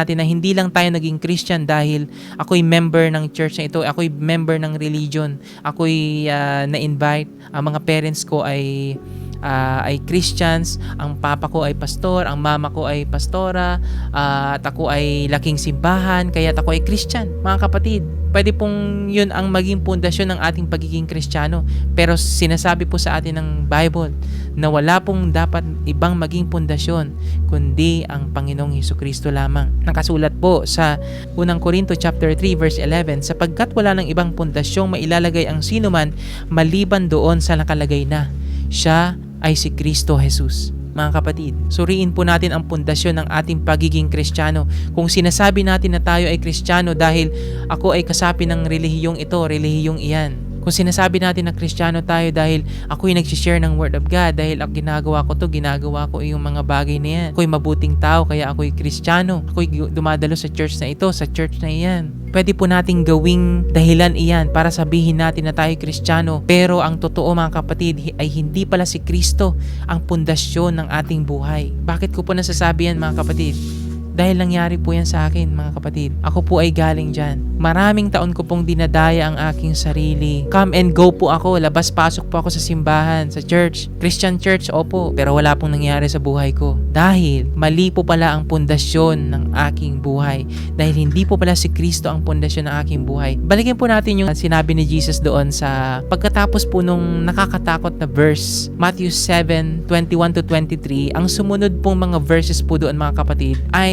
natin na hindi lang tayo naging Christian dahil ako'y member ng church na ito, ako'y member ng religion, ako'y ah, na-invite, ang mga parents ko ay ah, ay Christians, ang papa ko ay pastor, ang mama ko ay pastora, ah, at ako ay laking simbahan, kaya ako ay Christian. Mga kapatid, pwede pong yun ang maging pundasyon ng ating pagiging Kristiyano. Pero sinasabi po sa atin ng Bible na wala pong dapat ibang maging pundasyon kundi ang Panginoong Hesus Kristo lamang. Nakasulat po sa unang Korinto chapter 3 verse 11, sapagkat wala ng ibang pundasyong mailalagay ang sinuman maliban doon sa nakalagay na. Siya ay si Kristo Jesus. Mga kapatid, suriin po natin ang pundasyon ng ating pagiging Kristiyano. Kung sinasabi natin na tayo ay Kristiyano dahil ako ay kasapi ng relihiyong ito, relihiyong iyan. Kung sinasabi natin na Kristiyano tayo dahil ako'y nagsishare ng Word of God, dahil ang ginagawa ko to, ginagawa ko yung mga bagay na yan. Ako'y mabuting tao, kaya ako'y Kristiyano. Ako'y dumadalo sa church na ito, sa church na iyan. Pwede po nating gawing dahilan iyan para sabihin natin na tayo Kristiyano. Pero ang totoo mga kapatid ay hindi pala si Kristo ang pundasyon ng ating buhay. Bakit ko po nasasabi yan mga kapatid? Dahil nangyari po yan sa akin mga kapatid. Ako po ay galing dyan. Maraming taon ko pong dinadaya ang aking sarili. Come and go po ako. Labas-pasok po ako sa simbahan, sa church. Christian church, opo. Pero wala pong nangyari sa buhay ko. Dahil mali po pala ang pundasyon ng aking buhay. Dahil hindi po pala si Kristo ang pundasyon ng aking buhay. Balikin po natin yung sinabi ni Jesus doon sa pagkatapos po nung nakakatakot na verse. Matthew 7, 21 to 23. Ang sumunod pong mga verses po doon mga kapatid ay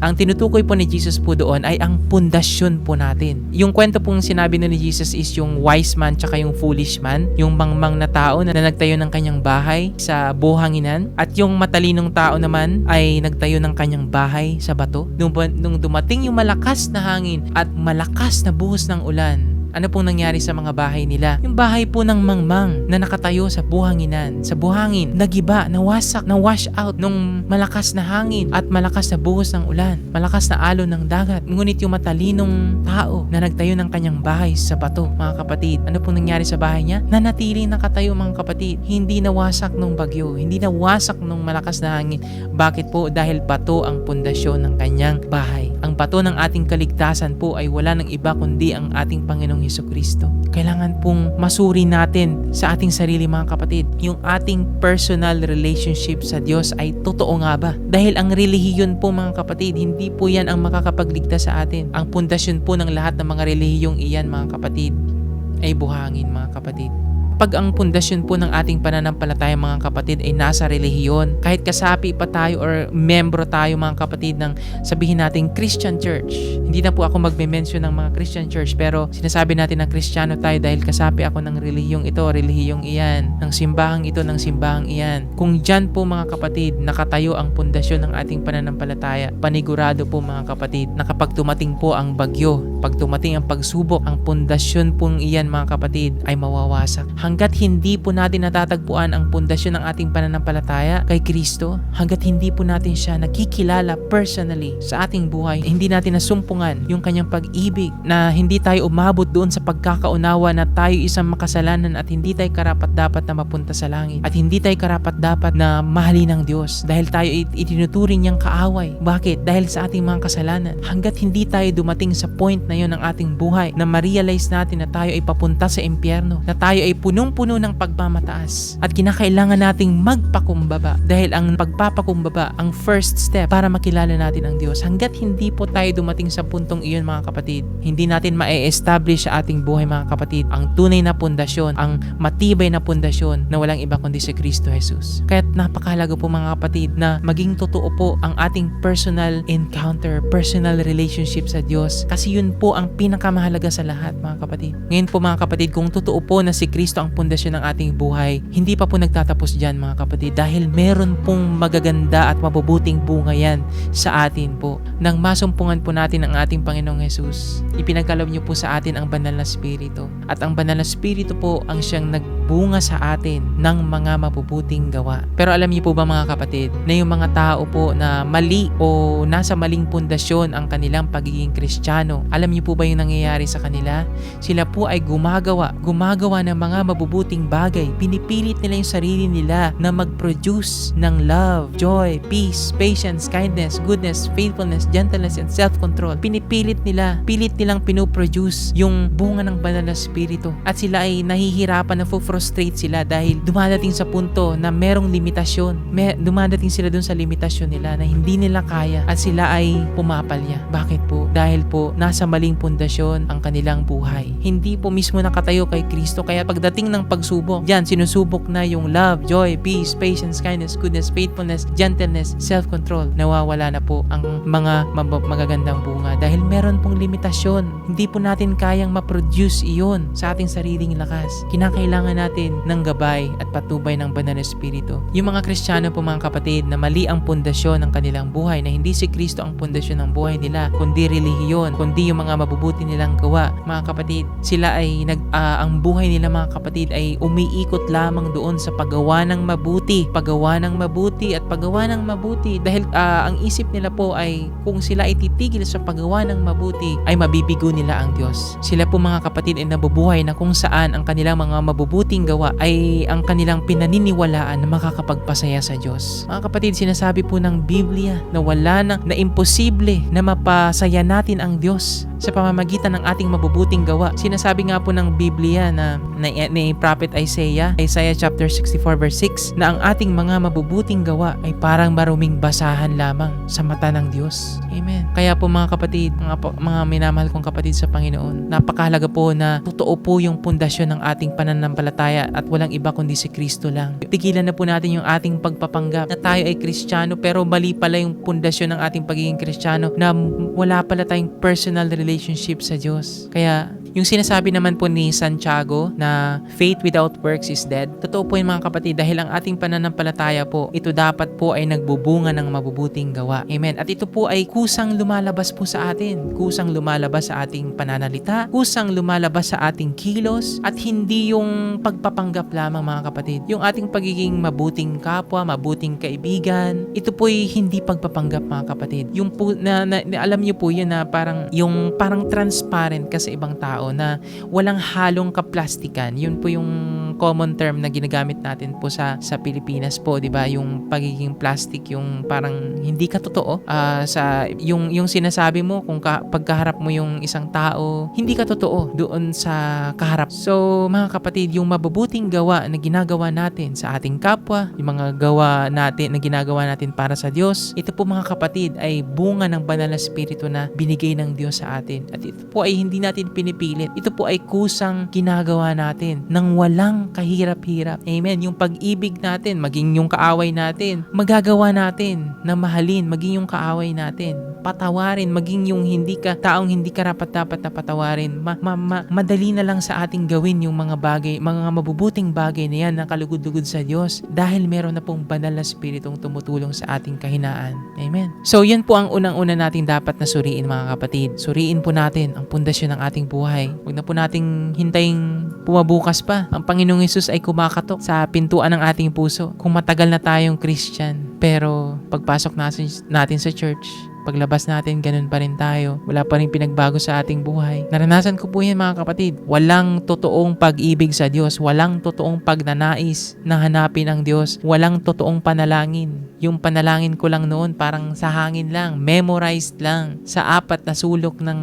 ang tinutukoy po ni Jesus po doon ay ang pundasyon po natin. Yung kwento pong sinabi na ni Jesus is yung wise man tsaka yung foolish man, yung mangmang na tao na nagtayo ng kanyang bahay sa buhanginan at yung matalinong tao naman ay nagtayo ng kanyang bahay sa bato. Nung, nung dumating yung malakas na hangin at malakas na buhos ng ulan, ano pong nangyari sa mga bahay nila? Yung bahay po ng mangmang na nakatayo sa buhanginan, sa buhangin, nagiba, nawasak, na wash out nung malakas na hangin at malakas na buhos ng ulan, malakas na alon ng dagat. Ngunit yung matalinong tao na nagtayo ng kanyang bahay sa bato, mga kapatid, ano pong nangyari sa bahay niya? Nanatiling nakatayo mga kapatid, hindi nawasak nung bagyo, hindi nawasak nung malakas na hangin. Bakit po? Dahil bato ang pundasyon ng kanyang bahay. Ang bato ng ating kaligtasan po ay wala ng iba kundi ang ating Panginoong Heso Kristo. Kailangan pong masuri natin sa ating sarili mga kapatid. Yung ating personal relationship sa Diyos ay totoo nga ba? Dahil ang relihiyon po mga kapatid, hindi po yan ang makakapagligtas sa atin. Ang pundasyon po ng lahat ng mga relihiyong iyan mga kapatid ay buhangin mga kapatid. Pag ang pundasyon po ng ating pananampalataya mga kapatid ay nasa relihiyon, kahit kasapi pa tayo or membro tayo mga kapatid ng sabihin natin Christian Church. Hindi na po ako magme-mention ng mga Christian Church pero sinasabi natin na Kristiyano tayo dahil kasapi ako ng relihiyong ito, relihiyong iyan, ng simbahang ito, ng simbahang iyan. Kung dyan po mga kapatid nakatayo ang pundasyon ng ating pananampalataya, panigurado po mga kapatid na kapag tumating po ang bagyo, pag tumating ang pagsubok, ang pundasyon pong iyan mga kapatid ay mawawasak. Hanggat hindi po natin natatagpuan ang pundasyon ng ating pananampalataya kay Kristo, hanggat hindi po natin siya nakikilala personally sa ating buhay, hindi natin nasumpungan yung kanyang pag-ibig na hindi tayo umabot doon sa pagkakaunawa na tayo isang makasalanan at hindi tayo karapat dapat na mapunta sa langit at hindi tayo karapat dapat na mahalin ng Diyos dahil tayo it- itinuturing niyang kaaway. Bakit? Dahil sa ating mga kasalanan. Hanggat hindi tayo dumating sa point na yon ng ating buhay na ma-realize natin na tayo ay papunta sa impyerno, na tayo ay punong-puno ng pagmamataas at kinakailangan nating magpakumbaba dahil ang pagpapakumbaba ang first step para makilala natin ang Diyos. Hanggat hindi po tayo dumating sa puntong iyon mga kapatid, hindi natin ma-establish sa ating buhay mga kapatid ang tunay na pundasyon, ang matibay na pundasyon na walang iba kundi si Kristo Jesus. Kaya napakahalaga po mga kapatid na maging totoo po ang ating personal encounter, personal relationship sa Diyos kasi yun po ang pinakamahalaga sa lahat mga kapatid. Ngayon po mga kapatid, kung totoo po na si Kristo ang pundasyon ng ating buhay, hindi pa po nagtatapos dyan mga kapatid dahil meron pong magaganda at mabubuting bunga yan sa atin po. Nang masumpungan po natin ang ating Panginoong Jesus, ipinagkaloob niyo po sa atin ang banal na spirito. At ang banal na spirito po ang siyang nagbunga sa atin ng mga mabubuting gawa. Pero alam niyo po ba mga kapatid, na yung mga tao po na mali o nasa maling pundasyon ang kanilang pagiging kristyano, alam niyo po ba yung nangyayari sa kanila? Sila po ay gumagawa, gumagawa ng mga mabubuting bagay. Pinipilit nila yung sarili nila na mag-produce ng love, joy, peace, patience, kindness, goodness, faithfulness, gentleness, and self-control. Pinipilit nila, pilit nilang pinoproduce yung bunga ng banal na spirito. At sila ay nahihirapan na frustrate sila dahil dumadating sa punto na merong limitasyon. May, dumadating sila dun sa limitasyon nila na hindi nila kaya at sila ay pumapalya. Bakit po? Dahil po nasa maling pundasyon ang kanilang buhay. Hindi po mismo nakatayo kay Kristo kaya pagdating ng pagsubok, yan sinusubok na yung love, joy, peace, patience, kindness, goodness, faithfulness, gentleness, self-control. Nawawala na po ang mga magagandang bunga dahil meron pong limitasyon. Hindi po natin kayang ma-produce iyon sa ating sariling lakas. Kinakailangan natin ng gabay at patubay ng banal na espiritu. Yung mga Kristiyano po mga kapatid na mali ang pundasyon ng kanilang buhay na hindi si Kristo ang pundasyon ng buhay nila kundi relihiyon, kundi yung mga mabubuti nilang gawa. Mga kapatid, sila ay nag ah, ang buhay nila mga kapatid ay umiikot lamang doon sa paggawa ng mabuti, paggawa ng mabuti at paggawa ng mabuti dahil ah, ang isip nila po ay kung sila ay titigil sa paggawa ng mabuti ay mabibigo nila ang Diyos. Sila po mga kapatid ay nabubuhay na kung saan ang kanilang mga mabubuting gawa ay ang kanilang pinaniniwalaan na makakapagpasaya sa Diyos. Mga kapatid, sinasabi po ng Biblia na wala na, na imposible na mapasaya natin ang Diyos sa pamamagitan ng ating mabubuting gawa. Sinasabi nga po ng Biblia na, na ni Prophet Isaiah, Isaiah chapter 64 verse 6, na ang ating mga mabubuting gawa ay parang maruming basahan lamang sa mata ng Diyos. Amen. Kaya po mga kapatid, mga, mga minamahal kong kapatid sa Panginoon, napakahalaga po na totoo po yung pundasyon ng ating pananampalataya at walang iba kundi si Kristo lang. Tigilan na po natin yung ating pagpapanggap na tayo ay Kristiyano pero mali pala yung pundasyon ng ating pagiging Kristiyano na wala pala tayong personal relationship sa Diyos. Kaya yung sinasabi naman po ni Santiago na faith without works is dead, totoo po yung mga kapatid dahil ang ating pananampalataya po, ito dapat po ay nagbubunga ng mabubuting gawa. Amen. At ito po ay kusang lumalabas po sa atin. Kusang lumalabas sa ating pananalita, kusang lumalabas sa ating kilos, at hindi yung pagpapanggap lamang mga kapatid. Yung ating pagiging mabuting kapwa, mabuting kaibigan, ito po ay hindi pagpapanggap mga kapatid. Yung po, na, na, na- alam niyo po yun na parang, yung parang transparent ka sa ibang tao na walang halong kaplastikan. Yun po yung common term na ginagamit natin po sa sa Pilipinas po, 'di ba? Yung pagiging plastic, yung parang hindi ka totoo ah, sa yung yung sinasabi mo kung ka, pagkaharap mo yung isang tao, hindi ka totoo doon sa kaharap. So, mga kapatid, yung mabubuting gawa na ginagawa natin sa ating kapwa, yung mga gawa natin na ginagawa natin para sa Diyos, ito po mga kapatid ay bunga ng banal na spirito na binigay ng Diyos sa atin. At ito po ay hindi natin pinipilit. Ito po ay kusang ginagawa natin ng walang kahirap-hirap. Amen. Yung pag-ibig natin, maging yung kaaway natin, magagawa natin na mahalin, maging yung kaaway natin. Patawarin, maging yung hindi ka, taong hindi ka rapat dapat na patawarin. Ma- ma- ma- madali na lang sa ating gawin yung mga bagay, mga mabubuting bagay na yan na kalugod-lugod sa Diyos dahil meron na pong banal na spiritong tumutulong sa ating kahinaan. Amen. So yan po ang unang-una natin dapat na suriin mga kapatid. Suriin po natin ang pundasyon ng ating buhay. Huwag na po nating hintayin pumabukas pa. Ang Panginoong Yesus ay kumakatok sa pintuan ng ating puso. Kung matagal na tayong Christian, pero pagpasok natin, natin sa church, paglabas natin, ganun pa rin tayo. Wala pa rin pinagbago sa ating buhay. Naranasan ko po yan mga kapatid. Walang totoong pag-ibig sa Diyos. Walang totoong pagnanais na hanapin ang Diyos. Walang totoong panalangin. Yung panalangin ko lang noon parang sa hangin lang. Memorized lang. Sa apat na sulok ng,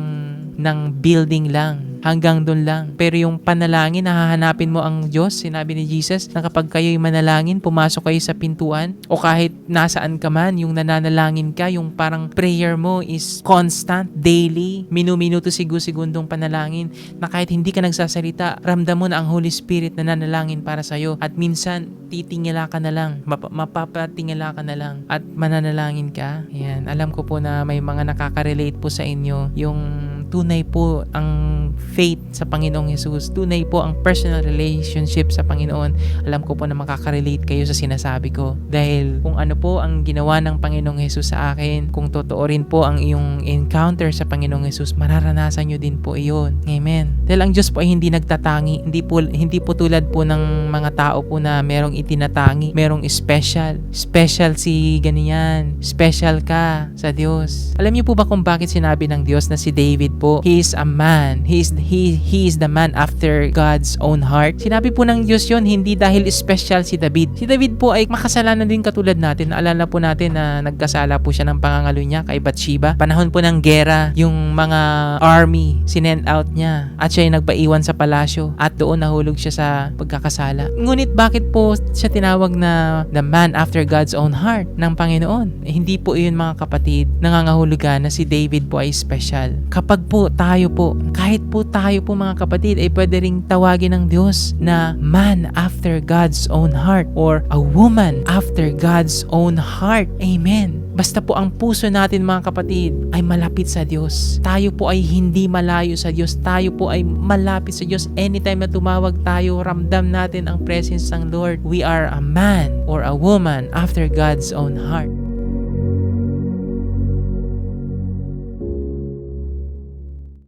ng building lang hanggang doon lang. Pero yung panalangin, nahahanapin mo ang Diyos, sinabi ni Jesus, na kapag kayo'y manalangin, pumasok kayo sa pintuan, o kahit nasaan ka man, yung nananalangin ka, yung parang prayer mo is constant, daily, minu-minuto, sigu-segundong panalangin, na kahit hindi ka nagsasalita, ramdam mo na ang Holy Spirit na nanalangin para sa'yo. At minsan, titingala ka na lang, map- mapapatingala ka na lang, at mananalangin ka. Yan, alam ko po na may mga nakaka-relate po sa inyo, yung tunay po ang faith sa Panginoong Jesus. Tunay po ang personal relationship sa Panginoon. Alam ko po na makaka-relate kayo sa sinasabi ko. Dahil kung ano po ang ginawa ng Panginoong Jesus sa akin, kung totoo rin po ang iyong encounter sa Panginoong Jesus, mararanasan nyo din po iyon. Amen. Dahil ang Diyos po ay hindi nagtatangi. Hindi po, hindi po tulad po ng mga tao po na merong itinatangi, merong special. Special si ganyan. Special ka sa Diyos. Alam niyo po ba kung bakit sinabi ng Diyos na si David po. He is a man. He is, he, he is the man after God's own heart. Sinabi po ng Diyos yon hindi dahil special si David. Si David po ay makasalanan din katulad natin. Naalala po natin na nagkasala po siya ng pangangalo niya kay Bathsheba. Panahon po ng gera, yung mga army, sinend out niya. At siya ay nagpaiwan sa palasyo. At doon nahulog siya sa pagkakasala. Ngunit bakit po siya tinawag na the man after God's own heart ng Panginoon? Eh, hindi po yun mga kapatid, nangangahulugan na si David po ay special. Kapag po tayo po, kahit po tayo po mga kapatid, ay pwede ring tawagin ng Diyos na man after God's own heart or a woman after God's own heart. Amen. Basta po ang puso natin mga kapatid ay malapit sa Diyos. Tayo po ay hindi malayo sa Diyos. Tayo po ay malapit sa Diyos. Anytime na tumawag tayo, ramdam natin ang presence ng Lord. We are a man or a woman after God's own heart.